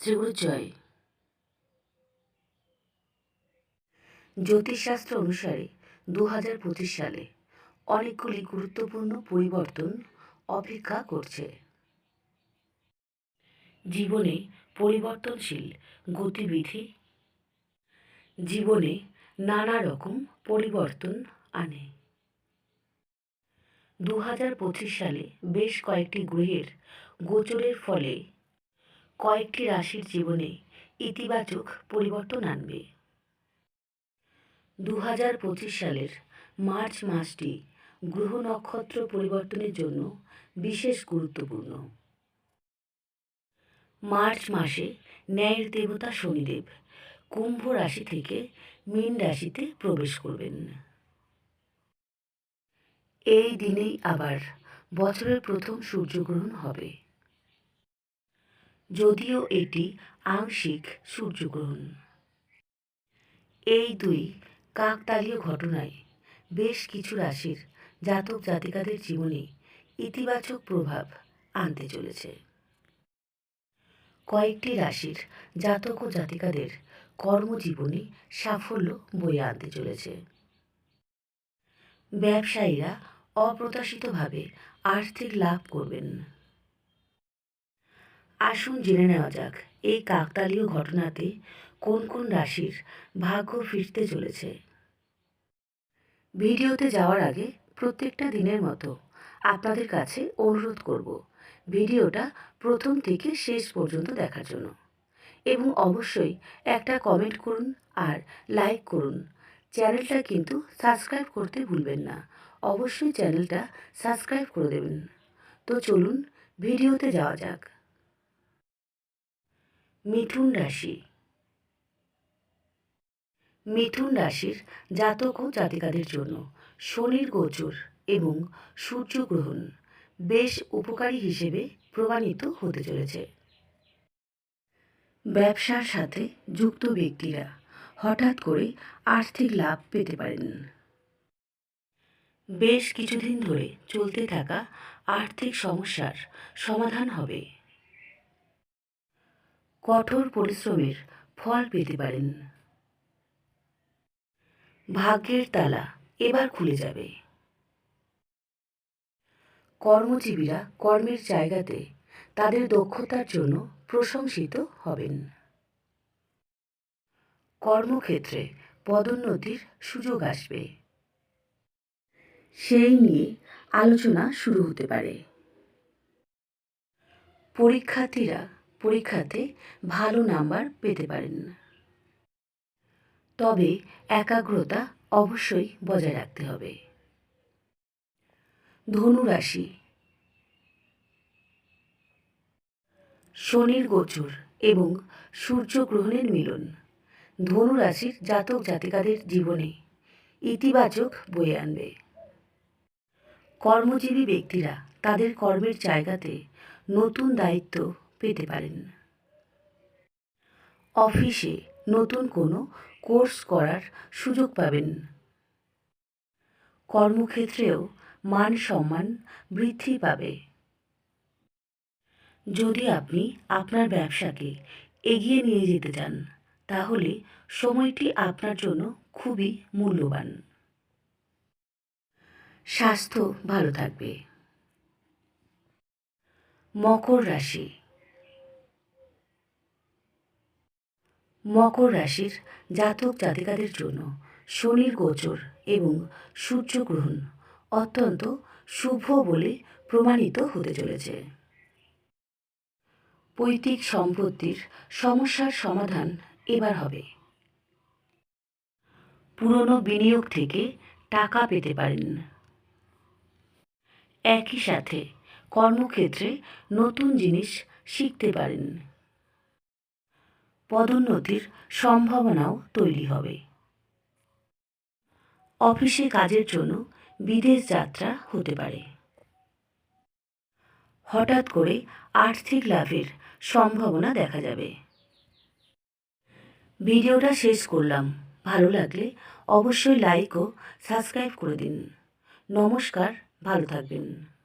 শ্রীগুরু জয় জ্যোতিষশাস্ত্র অনুসারে দু হাজার পঁচিশ সালে অনেকগুলি গুরুত্বপূর্ণ পরিবর্তন অপেক্ষা করছে। জীবনে পরিবর্তনশীল গতিবিধি। জীবনে নানা রকম পরিবর্তন আনে। দু হাজার পঁচিশ সালে বেশ কয়েকটি গ্রহের গোচরের ফলে কয়েকটি রাশির জীবনে ইতিবাচক পরিবর্তন আনবে। দু হাজার পঁচিশ সালের মার্চ মাসটি গ্রহ নক্ষত্র পরিবর্তনের জন্য বিশেষ গুরুত্বপূর্ণ। মার্চ মাসে ন্যায়ের দেবতা শনিদেব কুম্ভ রাশি থেকে মীন রাশিতে প্রবেশ করবেন। এই দিনেই আবার বছরের প্রথম সূর্যগ্রহণ হবে। যদিও এটি আংশিক সূর্যগ্রহণ। এই দুই কাকতালীয় ঘটনায় বেশ কিছু রাশির জাতক জাতিকাদের জীবনে ইতিবাচক প্রভাব আনতে চলেছে। কয়েকটি রাশির জাতক ও জাতিকাদের কর্মজীবনে সাফল্য বয়ে আনতে চলেছে। ব্যবসায়ীরা অপ্রত্যাশিতভাবে আর্থিক লাভ করবেন। আসুন জেনে নেওয়া যাক, এই কাকতালীয় ঘটনাতে কোন কোন রাশির ভাগ্য ফিরতে চলেছে? ভিডিওতে যাওয়ার আগে প্রত্যেকটা দিনের মতো আপনাদের কাছে অনুরোধ করব ভিডিওটা প্রথম থেকে শেষ পর্যন্ত দেখার জন্য। এবং অবশ্যই একটা কমেন্ট করুন আর লাইক করুন। চ্যানেলটা কিন্তু সাবস্ক্রাইব করতে ভুলবেন না। অবশ্যই চ্যানেলটা সাবস্ক্রাইব করে দেবেন। তো চলুন ভিডিওতে যাওয়া যাক। মিথুন রাশি। মিথুন রাশির জাতক ও জাতিকাদের জন্য শনির গোচর এবং সূর্যগ্রহণ বেশ উপকারী হিসেবে প্রমাণিত হতে চলেছে। ব্যবসার সাথে যুক্ত ব্যক্তিরা হঠাৎ করে আর্থিক লাভ পেতে পারেন। বেশ কিছুদিন ধরে চলতে থাকা আর্থিক সমস্যার সমাধান হবে। কঠোর পরিশ্রমের ফল পেতে পারেন। ভাগ্যের তালা এবার খুলে যাবে। কর্মজীবীরা কর্মের জায়গাতে তাদের দক্ষতার জন্য প্রশংসিত হবেন। কর্মক্ষেত্রে পদোন্নতির সুযোগ আসবে। সেই নিয়ে আলোচনা শুরু হতে পারে। পরীক্ষার্থীরা পরীক্ষাতে ভালো নাম্বার পেতে পারেন না। তবে একাগ্রতা অবশ্যই বজায় রাখতে হবে। ধনুরাশি শনির গোচর এবং সূর্যগ্রহণের মিলন। ধনুরাশির জাতক জাতিকাদের জীবনে ইতিবাচক বয়ে আনবে। কর্মজীবী ব্যক্তিরা তাদের কর্মের জায়গাতে নতুন দায়িত্ব পেতে পারেন। অফিসে নতুন কোনো কোর্স করার সুযোগ পাবেন। কর্মক্ষেত্রেও মান সম্মান বৃদ্ধি পাবে। যদি আপনি আপনার ব্যবসাকে এগিয়ে নিয়ে যেতে চান তাহলে সময়টি আপনার জন্য খুবই মূল্যবান। স্বাস্থ্য ভালো থাকবে। মকর রাশি মকর রাশির জাতক জাতিকাদের জন্য শনির গোচর এবং সূর্যগ্রহণ অত্যন্ত শুভ বলে প্রমাণিত হতে চলেছে। পৈতৃক সম্পত্তির সমস্যার সমাধান এবার হবে। পুরনো বিনিয়োগ থেকে টাকা পেতে পারেন। একই সাথে কর্মক্ষেত্রে নতুন জিনিস শিখতে পারেন। পদোন্নতির সম্ভাবনাও তৈরি হবে। অফিসে কাজের জন্য বিদেশ যাত্রা হতে পারে। হঠাৎ করে আর্থিক লাভের সম্ভাবনা দেখা যাবে। ভিডিওটা শেষ করলাম। ভালো লাগলে অবশ্যই লাইক ও সাবস্ক্রাইব করে দিন। নমস্কার, ভালো থাকবেন।